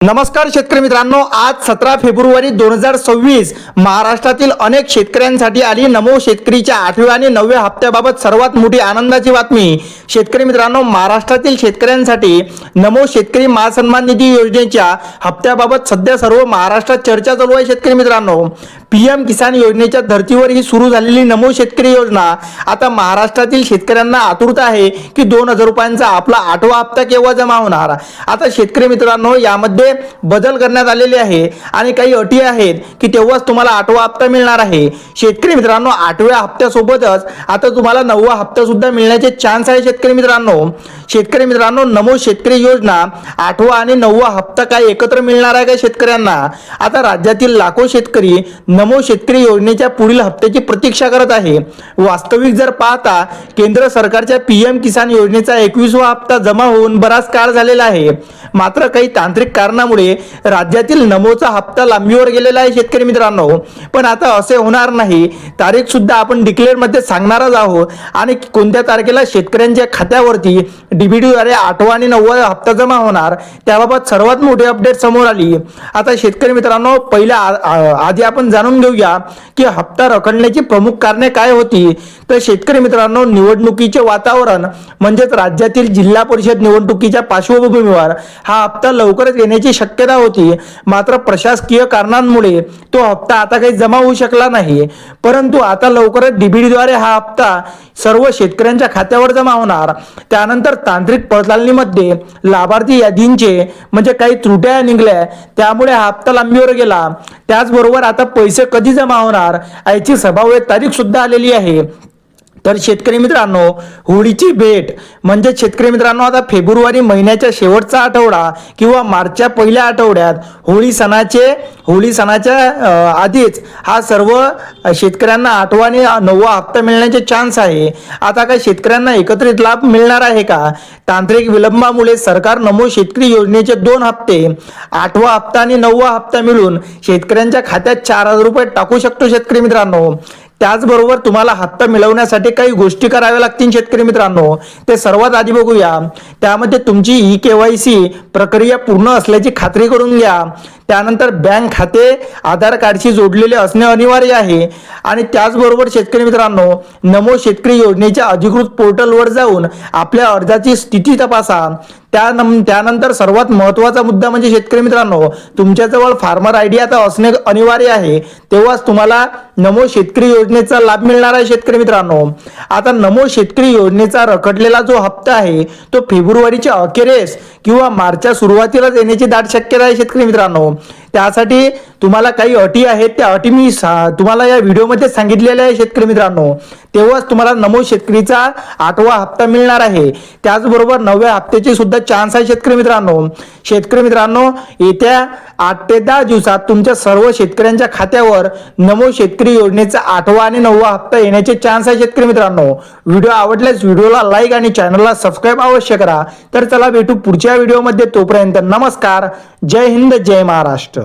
नमस्कार शेतकरी मित्रांनो आज सतरा फेब्रुवारी दोन हजार सव्वीस महाराष्ट्रातील अनेक शेतकऱ्यांसाठी आली नमो शेतकरीच्या आठव्या आणि नवव्या हप्त्याबाबत सर्वात मोठी आनंदाची बातमी. शेतकरी मित्रांनो महाराष्ट्रातील शेतकऱ्यांसाठी नमो शेतकरी महासन्मान निधी योजनेच्या हप्त्याबाबत सध्या सर्व महाराष्ट्रात चर्चा चालू आहे शेतकरी मित्रांनो. पीएम किसान योजनेच्या धर्तीवर ही सुरू झालेली नमो शेतकरी योजना आता महाराष्ट्रातील शेतकऱ्यांना आतुरता आहे की दोन हजार रुपयांचा आपला आठवा हप्ता केव्हा जमा होणार? आता शेतकरी मित्रांनो यामध्ये बदल करण्यात आलेले आहे आणि काही अटी आहेत की तेव्हाच तुम्हाला आठवा हप्ता मिळणार आहे. शेतकरी मित्रांनो आठव्या हप्त्यासोबतच आता तुम्हाला नववा हप्ता सुद्धा मिळण्याचे चान्स आहे शेतकरी मित्रांनो. शेतकरी मित्रांनो नमो शेतकरी योजना आठवा आणि नववा हप्ता काय एकत्र मिळणार आहे का शेतकऱ्यांना? आता राज्यातील लाखो शेतकरी नमो शेतकरी योजनेच्या पुढील हप्त्याची प्रतीक्षा करत आहे. वास्तविक जर पाहता केंद्र सरकारच्या पी एम किसान योजनेचा एकवीसवा हप्ता जमा होऊन बराच काळ झालेला आहे. मात्र काही तांत्रिक कारणामुळे राज्यातील नमोचा हप्ता लांबीवर गेलेला आहे शेतकरी मित्रांनो. पण आता असे होणार नाही. तारीख सुद्धा आपण डिक्लेअरमध्ये सांगणारच आहोत. आणि कोणत्या तारखेला शेतकऱ्यांच्या खात्यावरती डीबीडीद्वारे आठवा आणि नववा हप्ता जमा होणार त्याबाबत सर्वात मोठी अपडेट समोर आली. आता शेतकरी मित्रांनो पहिल्या आधी आपण जाणून घेऊया की हप्ता रखडण्याची प्रमुख कारणे काय होती. तर शेतकरी मित्रांनो निवडणुकीचे वातावरण म्हणजेच राज्यातील जिल्हा परिषद निवडणुकीच्या पार्श्वभूमीवर हा हप्ता लवकरच येण्याची शक्यता होती. मात्र प्रशासकीय कारणांमुळे तो हप्ता आता काही जमा होऊ शकला नाही. परंतु आता लवकरच डीबीडीद्वारे हा हप्ता सर्व शेतकऱ्यांच्या खात्यावर जमा होणार. त्यानंतर तांत्रिक पडताळणीमध्ये लाभार्थी यादींचे म्हणजे काही त्रुट्या निघल्या त्यामुळे हा हप्ता लांबीवर गेला. त्याचबरोबर आता पैसे कधी जमा होणार? याची सभावेत तारीख सुद्धा आलेली आहे. तर शेतकरी मित्रांनो होळीची भेट म्हणजे शेतकरी मित्रांनो आता फेब्रुवारी महिन्याच्या शेवटचा आठवडा किंवा मार्चच्या पहिल्या आठवड्यात होळी सणाचे होळी सणाच्या आधीच हा सर्व शेतकऱ्यांना आठवा आणि नववा हप्ता मिळण्याचे चान्स आहे. आता काय शेतकऱ्यांना एकत्रित लाभ मिळणार आहे का? तांत्रिक विलंबामुळे सरकार नमो शेतकरी योजनेचे दोन हप्ते आठवा हप्ता आणि नववा हप्ता मिळून शेतकऱ्यांच्या खात्यात चार हजार रुपये टाकू शकतो शेतकरी मित्रांनो. त्याचबरोबर तुम्हाला हप्ता मिळवण्यासाठी काही गोष्टी कराव्या लागतील शेतकरी मित्रांनो. ते सर्वात आधी बघूया. त्यामध्ये तुमची ई केवायसी प्रक्रिया पूर्ण असल्याची खात्री करून घ्या. त्यानंतर बँक खाते आधार कार्डशी जोडलेले असणे अनिवार्य आहे. आणि त्याचबरोबर शेतकरी मित्रांनो नमो शेतकरी योजनेच्या अधिकृत पोर्टलवर जाऊन आपल्या अर्जाची स्थिती तपासा. त्यान त्यानंतर सर्वात महत्त्वाचा मुद्दा म्हणजे शेतकरी मित्रांनो तुमच्याजवळ फार्मर आय डी आता असणे अनिवार्य आहे. तेव्हाच तुम्हाला नमो शेतकरी योजनेचा लाभ मिळणार आहे शेतकरी मित्रांनो. आता नमो शेतकरी योजनेचा रखडलेला जो हप्ता आहे तो फेब्रुवारीच्या अखेरेस किंवा मार्चच्या सुरुवातीलाच येण्याची दाट शक्यता आहे शेतकरी मित्रांनो. त्यासाठी तुम्हाला काही अटी आहेत त्या अटी मी सा- तुम्हाला या व्हिडिओमध्ये सांगितलेल्या आहे शेतकरी मित्रांनो. तेव्हाच तुम्हाला नमो शेतकरीचा आठवा हप्ता मिळणार आहे. त्याचबरोबर नवव्या हप्त्याचे सुद्धा चान्स आहे शेतकरी मित्रांनो. शेतकरी मित्रांनो येत्या आठ ते दहा दिवसात तुमच्या सर्व शेतकऱ्यांच्या खात्यावर नमो शेतकरी योजनेचा आठवा आणि नववा हप्ता येण्याचे चान्स आहे शेतकरी मित्रांनो. व्हिडिओ आवडल्यास व्हिडिओला लाईक आणि चॅनलला सबस्क्राईब अवश्य करा. तर चला भेटू पुढच्या व्हिडिओमध्ये तोपर्यंत नमस्कार. जय हिंद जय महाराष्ट्र.